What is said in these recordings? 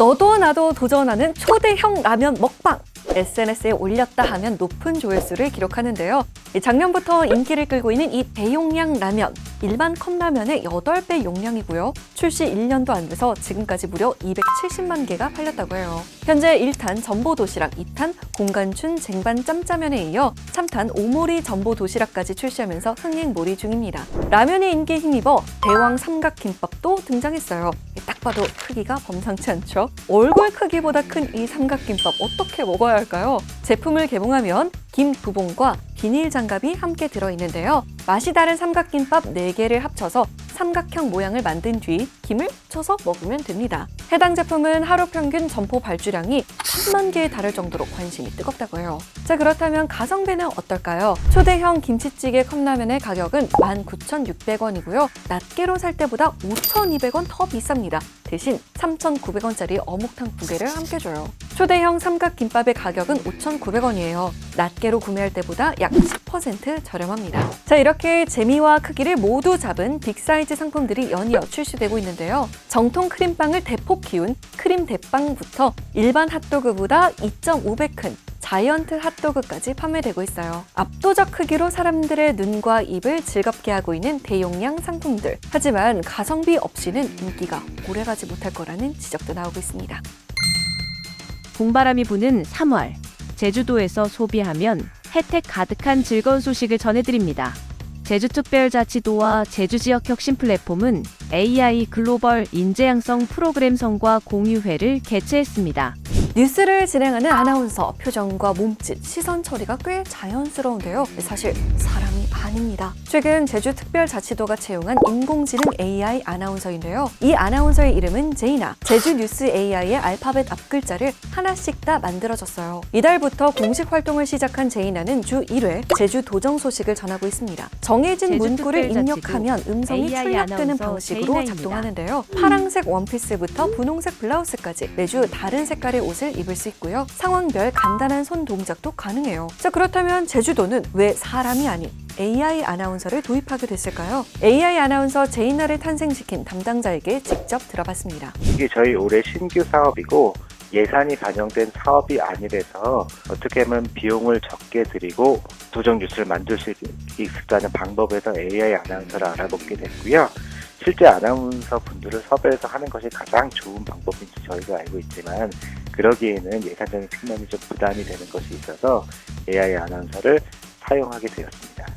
너도 나도 도전하는 초대형 라면 먹방. SNS에 올렸다 하면 높은 조회수를 기록하는데요. 이 작년부터 인기를 끌고 있는 이 대용량 라면. 일반 컵라면의 8배 용량이고요. 출시 1년도 안 돼서 지금까지 무려 270만 개가 팔렸다고 해요. 현재 1탄 전보 도시락, 2탄 공간춘 쟁반 짬짜면에 이어 3탄 오모리 전보 도시락까지 출시하면서 흥행몰이 중입니다. 라면의 인기에 힘입어 대왕 삼각김밥도 등장했어요. 딱 봐도 크기가 범상치 않죠? 얼굴 크기보다 큰 이 삼각김밥 어떻게 먹어야 할까요? 제품을 개봉하면 김두 봉과 비닐 장갑이 함께 들어있는데요. 맛이 다른 삼각김밥 4개를 합쳐서 삼각형 모양을 만든 뒤 김을 쳐서 먹으면 됩니다. 해당 제품은 하루 평균 점포 발주량이 10만 개에 달할 정도로 관심이 뜨겁다고 해요. 자 그렇다면 가성비는 어떨까요? 초대형 김치찌개 컵라면의 가격은 19,600원이고요. 낱개로 살 때보다 5,200원 더 비쌉니다. 대신 3,900원짜리 어묵탕 두 개를 함께 줘요. 초대형 삼각김밥의 가격은 5,900원이에요. 낱개로 구매할 때보다 약 10% 저렴합니다. 자, 이렇게 재미와 크기를 모두 잡은 빅사이즈 상품들이 연이어 출시되고 있는데요. 정통 크림빵을 대폭 키운 크림 대빵부터 일반 핫도그보다 2.5배 큰 자이언트 핫도그까지 판매되고 있어요. 압도적 크기로 사람들의 눈과 입을 즐겁게 하고 있는 대용량 상품들. 하지만 가성비 없이는 인기가 오래가지 못할 거라는 지적도 나오고 있습니다. 봄바람이 부는 3월 제주도에서 소비하면 혜택 가득한 즐거운 소식을 전해드립니다. 제주특별자치도와 제주지역 혁신 플랫폼은 AI 글로벌 인재양성 프로그램 성과 공유회를 개최했습니다. 뉴스를 진행하는 아나운서 표정과 몸짓, 시선 처리가 꽤 자연스러운데요. 사실 사람이 아닙니다. 최근 제주특별자치도가 채용한 인공지능 AI 아나운서인데요. 이 아나운서의 이름은 제이나. 제주 뉴스 AI의 알파벳 앞글자를 하나씩 다 만들어졌어요. 이달부터 공식 활동을 시작한 제이나는 주 1회 제주 도정 소식을 전하고 있습니다. 정해진 문구를 입력하면 음성이 출력되는 방식으로. 작동하는데요. 파랑색 원피스부터 분홍색 블라우스까지 매주 다른 색깔의 옷을 입을 수 있고요. 상황별 간단한 손 동작도 가능해요. 자, 그렇다면 제주도는 왜 사람이 아닌 AI 아나운서를 도입하게 됐을까요? AI 아나운서 제이나를 탄생시킨 담당자에게 직접 들어봤습니다. 이게 저희 올해 신규 사업이고 예산이 반영된 사업이 아니라서 어떻게 하면 비용을 적게 들이고 도정 뉴스를 만들 수 있을까는 방법에서 AI 아나운서를 알아보게 됐고요. 실제 아나운서 분들을 섭외해서 하는 것이 가장 좋은 방법인지 저희가 알고 있지만 그러기에는 예산적인 측면이 좀 부담이 되는 것이 있어서 AI 아나운서를 사용하게 되었습니다.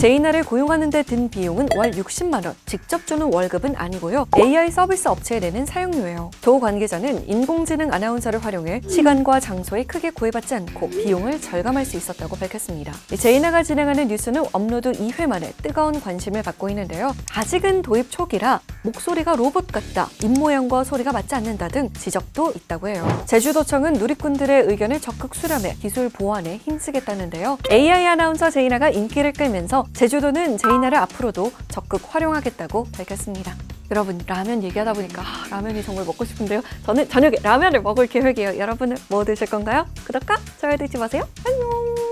제이나를 고용하는 데 든 비용은 월 60만 원, 직접 주는 월급은 아니고요. AI 서비스 업체에 내는 사용료예요. 도 관계자는 인공지능 아나운서를 활용해 시간과 장소에 크게 구애받지 않고 비용을 절감할 수 있었다고 밝혔습니다. 이 제이나가 진행하는 뉴스는 업로드 2회 만에 뜨거운 관심을 받고 있는데요. 아직은 도입 초기라 목소리가 로봇 같다, 입모양과 소리가 맞지 않는다 등 지적도 있다고 해요. 제주도청은 누리꾼들의 의견을 적극 수렴해 기술 보완에 힘쓰겠다는데요. AI 아나운서 제이나가 인기를 끌면서 제주도는 제이나를 앞으로도 적극 활용하겠다고 밝혔습니다. 여러분 라면 얘기하다 보니까 아, 라면이 정말 먹고 싶은데요. 저는 저녁에 라면을 먹을 계획이에요. 여러분은 뭐 드실 건가요? 구독과 좋아요 잊지 마세요. 안녕.